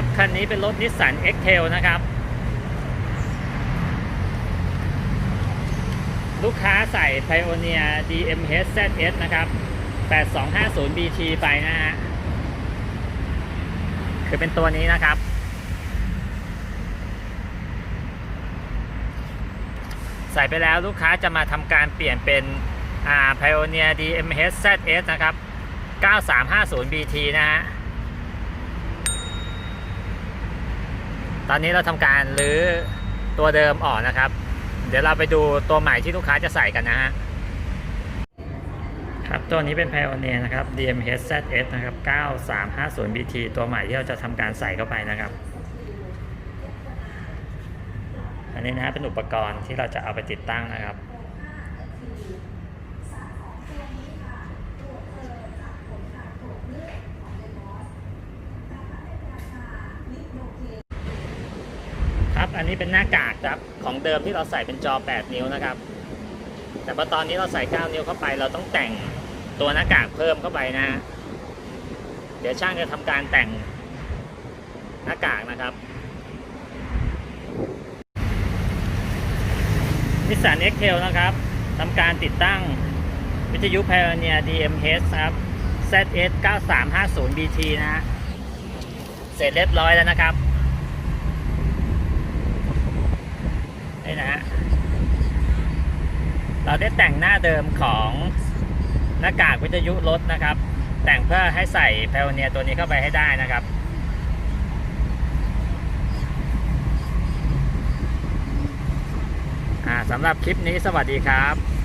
ครับคันนี้เป็นรถนิสสัน X-Tail นะครับ ลูกค้าใส่ Pioneer DMH ZS นะครับ 8250 BT ไปนะฮะ คือเป็นตัวนี้นะครับ ใส่ไปแล้วลูกค้าจะมาทำการเปลี่ยนเป็นอ่า Pioneer DMH ZS นะครับ 9350 BT นะฮะ ตอนนี้เราทำการรื้อตัวเดิมออกนะครับ เดี๋ยวเราไปดูตัวใหม่ที่ลูกค้าจะใส่กันนะฮะครับตัวนี้เป็น Pioneer นะครับ DMH ZS นะครับ 9350 BT ตัวใหม่ที่เราจะทำการใส่เข้าไปนะครับ อันนี้นะฮะเป็นอุปกรณ์ที่เราจะเอาไปติดตั้งนะครับ อันนี้เป็นหน้ากากครับ ของเดิมที่เราใส่เป็นจอ 8 นิ้วนะครับ แต่พอตอนนี้เราใส่ 9 นิ้วเข้าไป เราต้องแต่งตัวหน้ากากเพิ่มเข้าไปนะฮะเดี๋ยวช่างจะทำการแต่งหน้ากากนะครับนิสสัน X-Trail นะครับทำการติดตั้งวิทยุ Pioneer DMH ครับ ZS 9350 BT นะฮะเสร็จเรียบร้อยแล้วนะครับ นี่นะฮะ เราได้แต่งหน้าเดิมของหน้ากากวิทยุรถนะครับ แต่งเพื่อให้ใส่เพลเนียตัวนี้เข้าไปให้ได้นะครับอ่าสำหรับคลิปนี้สวัสดีครับ